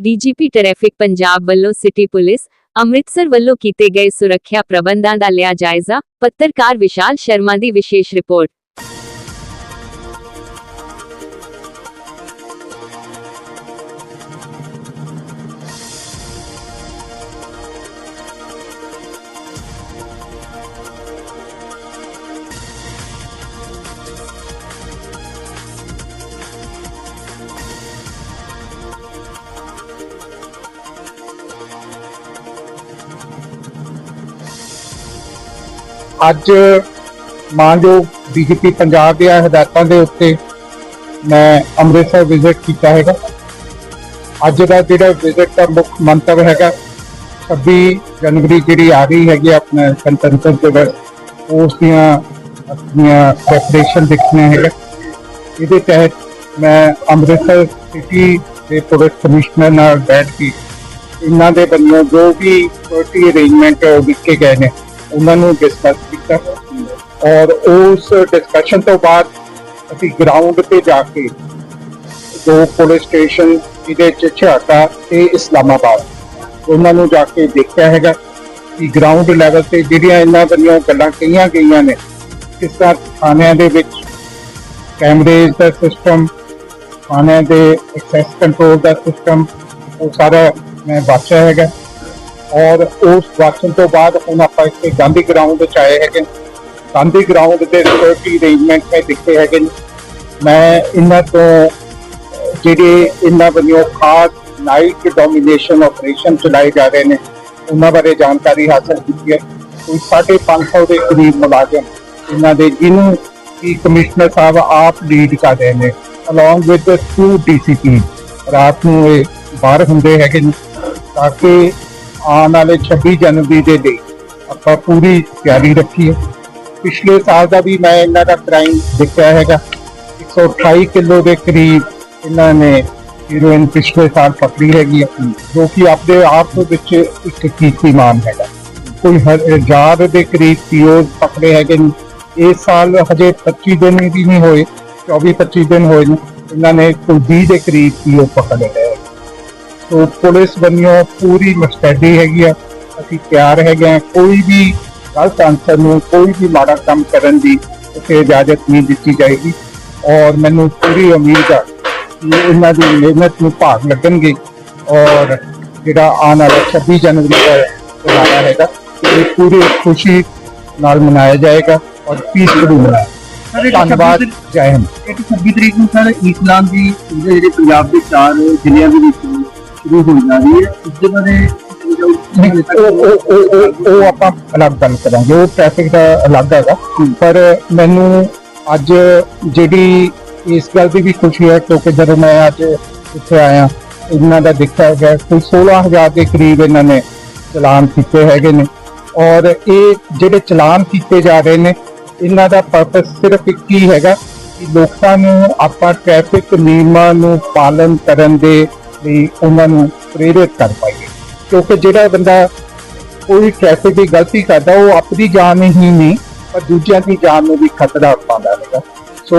DGP traffic Punjab ਵੱਲੋਂ city police Amritsar ਵੱਲੋਂ ਕੀਤੇ ਗਏ ਸੁਰੱਖਿਆ ਪ੍ਰਬੰਧਾਂ ਦਾ ਲਿਆ ਜਾਇਜ਼ਾ, ਪੱਤਰਕਾਰ ਵਿਸ਼ਾਲ ਸ਼ਰਮਾ ਦੀ ਵਿਸ਼ੇਸ਼ ਰਿਪੋਰਟ। ਅੱਜ ਮਾਨਯੋਗ ਡੀਜੀਪੀ ਪੰਜਾਬ ਦੀਆਂ ਹਦਾਇਤਾਂ ਦੇ ਉੱਤੇ ਮੈਂ ਅੰਮ੍ਰਿਤਸਰ ਵਿਜ਼ਿਟ ਕੀਤਾ ਹੈਗਾ। ਅੱਜ ਦਾ ਜਿਹੜਾ ਵਿਜ਼ਿਟ ਦਾ ਮੁੱਖ ਮੰਤਵ ਹੈਗਾ 26 ਜਨਵਰੀ ਜਿਹੜੀ ਆ ਰਹੀ ਹੈਗੀ ਆਪਣਾ ਗਣਤੰਤਰ ਦਿਵਸ, ਉਸ ਦੀਆਂ ਆਪਣੀਆਂ ਪ੍ਰੈਪਰੇਸ਼ਨ ਦੇਖਣੀਆਂ ਹੈਗਾ ਇਹਦੇ ਤਹਿਤ ਮੈਂ ਅੰਮ੍ਰਿਤਸਰ ਸਿਟੀ ਦੇ ਪੁਲਿਸ ਕਮਿਸ਼ਨਰ ਨਾਲ ਬੈਠ ਕੇ ਇਹਨਾਂ ਦੇ ਵੱਲੋਂ ਜੋ ਵੀ ਸਿਕਿਉਰਿਟੀ ਅਰੇਂਜਮੈਂਟ ਵਿਕੇ ਗਏ ਨੇ। ਉਹਨਾਂ ਨੂੰ ਡਿਸਕਸ ਕੀਤਾ ਔਰ ਉਸ ਡਿਸਕਸ਼ਨ ਤੋਂ ਬਾਅਦ ਅਸੀਂ ਗਰਾਊਂਡ ਤੇ ਜਾ ਕੇ ਦੋ ਪੁਲਿਸ ਸਟੇਸ਼ਨ ਜਿਹਦੇ ਚ ਛਾਟਾ ਤੇ ਇਸਲਾਮਾਬਾਦ ਉਹਨਾਂ ਨੂੰ ਜਾ ਕੇ ਦੇਖਿਆ ਹੈਗਾ ਕਿ ਗਰਾਊਂਡ ਲੈਵਲ ਤੇ ਜਿਹੜੀਆਂ ਇਹਨਾਂ ਵੱਲੋਂ ਗੱਲਾਂ ਕਹੀਆਂ ਗਈਆਂ ਨੇ ਕਿਸ ਤਰ੍ਹਾਂ ਥਾਣਿਆਂ ਦੇ ਵਿੱਚ ਕੈਮਰੇਜ਼ ਦਾ ਸਿਸਟਮ ਥਾਣਿਆਂ ਦੇ ਐਕਸੈਸ ਕੰਟਰੋਲ ਦਾ ਸਿਸਟਮ ਉਹ ਸਾਰਾ ਮੈਂ ਵਾਚਿਆ ਹੈਗਾ। ਔਰ ਉਸ ਵਾਚਨ ਤੋਂ ਬਾਅਦ ਹੁਣ ਆਪਾਂ ਇੱਥੇ ਗਾਂਧੀ ਗਰਾਊਂਡ ਵਿੱਚ ਆਏ ਹੈਗੇ ਗਾਂਧੀ ਗਰਾਊਂਡ ਦੇ ਸਿਕਿਉਰਿਟੀ ਅਰੇਂਜਮੈਂਟ ਮੈਂ ਦੇਖੇ ਹੈਗੇ ਨੇ। ਮੈਂ ਇਹਨਾਂ ਤੋਂ, ਜਿਹੜੇ ਇਹਨਾਂ ਵੱਲੋਂ ਖਾਸ ਨਾਈਟ ਡੋਮੀਨੇਸ਼ਨ ਆਪਰੇਸ਼ਨ ਚਲਾਏ ਜਾ ਰਹੇ ਨੇ, ਉਹਨਾਂ ਬਾਰੇ ਜਾਣਕਾਰੀ ਹਾਸਲ ਕੀਤੀ ਹੈ। ਕੋਈ 550 ਦੇ ਕਰੀਬ ਮੁਲਾਜ਼ਮ ਇਹਨਾਂ ਦੇ, ਜਿਹਨੂੰ ਕੀ ਕਮਿਸ਼ਨਰ ਸਾਹਿਬ ਆਪ ਲੀਡ ਕਰ ਰਹੇ ਨੇ ਅਲੋਂਗ ਵਿਦ ਟੂ ਡੀਸੀਪੀ ਰਾਤ ਨੂੰ ਇਹ ਬਾਹਰ ਹੁੰਦੇ ਹੈਗੇ ਨੇ, ਤਾਂ ਕਿ ਆਉਣ ਵਾਲੇ 26 ਜਨਵਰੀ ਦੇ ਲਈ ਆਪਾਂ ਪੂਰੀ ਤਿਆਰੀ ਰੱਖੀ ਹੈ। ਪਿਛਲੇ ਸਾਲ ਦਾ ਵੀ ਮੈਂ ਇਹਨਾਂ ਦਾ ਕ੍ਰਾਈਮ ਦੇਖਿਆ ਹੈਗਾ। 128 ਕਿਲੋ ਦੇ ਕਰੀਬ ਇਹਨਾਂ ਨੇ ਹੀਰੋਇਨ ਪਿਛਲੇ ਸਾਲ ਪਕੜੀ ਹੈਗੀ ਹੈ, ਜੋ ਕਿ ਆਪਣੇ ਆਪ ਵਿੱਚ ਇੱਕ ਕੀਮਤੀ ਹੈਗਾ। ਕੋਈ ਹ- ਹਜ਼ਾਰ ਦੇ ਕਰੀਬ ਪੀਓ ਪਕੜੇ ਹੈਗੇ ਨੇ। ਇਸ ਸਾਲ ਹਜੇ 25 ਦਿਨ ਵੀ ਨਹੀਂ ਹੋਏ 24 25 ਦਿਨ ਹੋਏ ਨੇ। ਇਹਨਾਂ ਨੇ ਕੋਈ 20 ਦੇ ਕਰੀਬ ਪੀਓ ਪਕੜੇ ਗਏ ਸੋ ਪੁਲਿਸ ਵੱਲੋਂ ਪੂਰੀ ਮਸਟੈਡੀ ਹੈਗੀ ਆ। ਅਸੀਂ ਤਿਆਰ ਹੈਗੇ ਆ। ਕੋਈ ਵੀ ਗਲਤ ਅਨਸਰ ਨੂੰ ਕੋਈ ਵੀ ਮਾੜਾ ਕੰਮ ਕਰਨ ਦੀ ਉਸੇ ਇਜਾਜ਼ਤ ਨਹੀਂ ਦਿੱਤੀ ਜਾਏਗੀ। ਔਰ ਮੈਨੂੰ ਪੂਰੀ ਉਮੀਦ ਆ ਕਿ ਇਹਨਾਂ ਦੀ ਮਿਹਨਤ ਨੂੰ ਭਾਗ ਲੱਗਣਗੇ। ਔਰ ਜਿਹੜਾ ਆਉਣ ਵਾਲਾ 26 ਜਨਵਰੀ ਦਾ ਦਿਹਾੜਾ ਹੈਗਾ ਇਹ ਪੂਰੀ ਖੁਸ਼ੀ ਨਾਲ ਮਨਾਇਆ ਜਾਏਗਾ ਔਰ ਪੀਸਫੁਲੀ ਮਨਾਇਆ ਧੰਨਵਾਦ। ਜੈ ਹਿੰਦ। ਇੱਕ 26 ਤਰੀਕ ਨੂੰ ਸਰ ਇਸਲਾਮ ਦੀ ਜਿਹੜੀ ਪੰਜਾਬ ਦੇ ਚਾਰ ਜ਼ਿਲ੍ਹਿਆਂ ਦੇ ਵਿੱਚ ਸ਼ੁਰੂ ਹੋ ਜਾਣੀ ਹੈ ਉਸ ਦੇ ਬਾਰੇ ਨਹੀਂ, ਉਹ ਉਹ ਉਹ ਉਹ- ਉਹ ਆਪਾਂ ਅਲੱਗ ਗੱਲ ਕਰਾਂਗੇ ਉਹ ਟ੍ਰੈਫਿਕ ਦਾ ਅਲੱਗ ਹੈਗਾ ਪਰ ਮੈਨੂੰ ਅੱਜ ਜਿਹੜੀ ਇਸ ਗੱਲ ਦੀ ਵੀ ਖੁਸ਼ੀ ਹੈ ਕਿਉਂਕਿ ਜਦੋਂ ਮੈਂ ਅੱਜ ਇੱਥੇ ਆਇਆ ਇਹਨਾਂ ਦਾ ਦੇਖਿਆ ਗਿਆ ਕੋਈ 16000 ਦੇ ਕਰੀਬ ਇਹਨਾਂ ਨੇ ਚਲਾਨ ਕੀਤੇ ਹੈਗੇ ਨੇ ਔਰ ਇਹ ਜਿਹੜੇ ਚਲਾਨ ਕੀਤੇ ਜਾ ਰਹੇ ਨੇ ਇਹਨਾਂ ਦਾ ਪਰਪਸ ਸਿਰਫ ਇੱਕ ਹੀ ਹੈਗਾ ਕਿ ਲੋਕਾਂ ਨੂੰ ਆਪਾਂ ਟ੍ਰੈਫਿਕ ਨਿਯਮਾਂ ਨੂੰ ਪਾਲਣ ਕਰਨ ਦੇ ਲਈ ਉਹਨਾਂ ਨੂੰ ਪ੍ਰੇਰਿਤ ਕਰ ਪਾਈਏ। ਕਿਉਂਕਿ ਜਿਹੜਾ ਬੰਦਾ ਕੋਈ ਟ੍ਰੈਫਿਕ ਦੀ ਗਲਤੀ ਕਰਦਾ, ਉਹ ਆਪਣੀ ਜਾਨ ਹੀ ਨਹੀਂ, ਪਰ ਦੂਜਿਆਂ ਦੀ ਜਾਨ ਨੂੰ ਵੀ ਖਤਰਾ ਪਾਉਂਦਾ ਹੈਗਾ। ਸੋ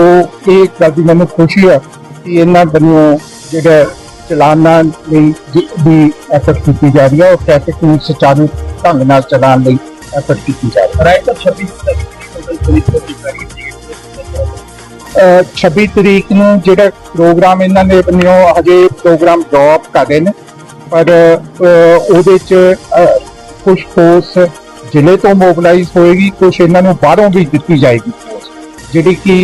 ਇਹ ਗੱਲ ਦੀ ਮੈਨੂੰ ਖੁਸ਼ੀ ਹੈ ਕਿ ਇਹਨਾਂ ਵੱਲੋਂ ਜਿਹੜਾ ਚਲਾਨਾਂ ਲਈ ਵੀ ਦੀ ਐਫਰਟ ਕੀਤੀ ਜਾ ਰਹੀ ਹੈ ਔਰ ਟ੍ਰੈਫਿਕ ਨੂੰ ਸੁਚਾਰੂ ਢੰਗ ਨਾਲ ਚਲਾਉਣ ਲਈ ਐਫਰਟ ਕੀਤੀ ਜਾ ਰਹੀ ਹੈ। ਰਾਈਟ 26 ਤਰੀਕ ਪੁਲਿਸ ਦੀ ਤਿਆਰੀ 26 ਤਰੀਕ ਨੂੰ ਜਿਹੜਾ ਪ੍ਰੋਗਰਾਮ ਇਹਨਾਂ ਨੇ ਬਣਿਓ ਹਜੇ ਪ੍ਰੋਗਰਾਮ ਡ੍ਰੌਪ ਕਰ ਰਹੇ ਨੇ। ਪਰ ਉਹਦੇ ਚ ਕੁਝ ਫੋਰਸ ਜ਼ਿਲ੍ਹੇ ਤੋਂ ਮੋਬਿਲਾਈਜ਼ ਹੋਏਗੀ ਕੁਝ ਇਹਨਾਂ ਨੂੰ ਬਾਹਰੋਂ ਵੀ ਦਿੱਤੀ ਜਾਏਗੀ ਜਿਹੜੀ ਕਿ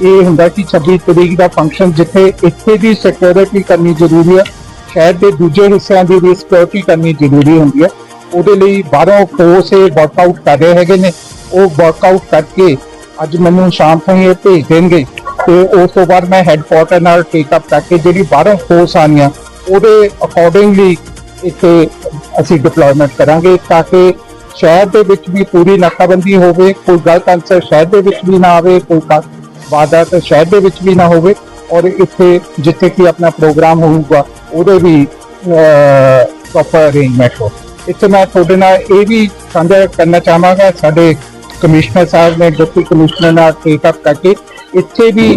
ਇਹ ਹੁੰਦਾ ਕਿ 26 ਤਰੀਕ ਦਾ ਫੰਕਸ਼ਨ ਜਿੱਥੇ ਇੱਥੇ ਦੀ ਸਿਕਿਉਰਿਟੀ ਕਰਨੀ ਜ਼ਰੂਰੀ ਹੈ, ਸ਼ਹਿਰ ਦੇ ਦੂਜੇ ਹਿੱਸਿਆਂ ਦੀ ਵੀ ਸਿਕਿਉਰਿਟੀ ਕਰਨੀ ਜ਼ਰੂਰੀ ਹੁੰਦੀ ਹੈ। ਉਹਦੇ ਲਈ ਬਾਹਰੋਂ ਫੋਰਸ ਇਹ ਵਰਕਆਊਟ ਕਰ ਰਹੇ ਹੈਗੇ ਨੇ। ਉਹ ਵਰਕਆਊਟ ਕਰਕੇ ਅੱਜ ਮੈਨੂੰ ਸ਼ਾਮ ਤਾਈਂ ਇਹ ਭੇਜ ਦੇਣਗੇ ਤੇ ਉਸ ਤੋਂ ਬਾਅਦ ਮੈਂ ਹੈੱਡਕੁਆਟਰ ਨਾਲ ਟੇਕ ਅਪ ਕਰਕੇ ਜਿਹੜੀ ਬਾਹਰੋਂ ਫੋਰਸ ਆਣੀਆਂ ਉਹਦੇ ਅਕੋਰਡਿੰਗਲੀ ਇੱਥੇ ਅਸੀਂ ਡਿਪਲੋਇਮੈਂਟ ਕਰਾਂਗੇ ਤਾਂ ਕਿ ਸ਼ਹਿਰ ਦੇ ਵਿੱਚ ਵੀ ਪੂਰੀ ਨਾਕਾਬੰਦੀ ਹੋਵੇ, ਕੋਈ ਗਲਤ ਅੰਸਰ ਸ਼ਹਿਰ ਦੇ ਵਿੱਚ ਵੀ ਨਾ ਆਵੇ, ਕੋਈ ਕ- ਵਾਰਦਾਤ ਸ਼ਹਿਰ ਦੇ ਵਿੱਚ ਵੀ ਨਾ ਹੋਵੇ ਔਰ ਇੱਥੇ ਜਿੱਥੇ ਕਿ ਆਪਣਾ ਪ੍ਰੋਗਰਾਮ ਹੋਊਗਾ, ਉਹਦੇ ਵੀ ਪ੍ਰੋਪਰ ਅਰੇਂਜਮੈਂਟ ਹੋ। ਇੱਥੇ ਮੈਂ ਤੁਹਾਡੇ ਨਾਲ ਇਹ ਵੀ ਸਾਂਝਾ ਕਰਨਾ ਚਾਹਾਂਗਾ, ਸਾਡੇ ਕਮਿਸ਼ਨਰ ਸਾਹਿਬ ਨੇ, ਡਿਪਟੀ ਕਮਿਸ਼ਨਰ ਨਾਲ ਟੇਕ ਅਪ ਕਰਕੇ ਇੱਥੇ ਵੀ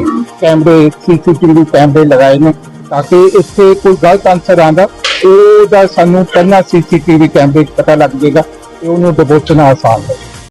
ਕੈਮਰੇ, ਸੀਸੀਟੀਵੀ ਕੈਮਰੇ ਲਗਾਏ ਨੇ ਤਾਂ ਕਿ ਇੱਥੇ ਕੋਈ ਗਲਤ ਆਨਸਰ ਆਂਦਾ ਉਹਦਾ ਸਾਨੂੰ ਪਹਿਲਾਂ ਸੀਸੀਟੀਵੀ ਕੈਮਰੇ 'ਚ ਪਤਾ ਲੱਗ ਜਾਏਗਾ ਤੇ ਉਹਨੂੰ ਦਬੋਚਣਾ ਆਸਾਨ ਹੈ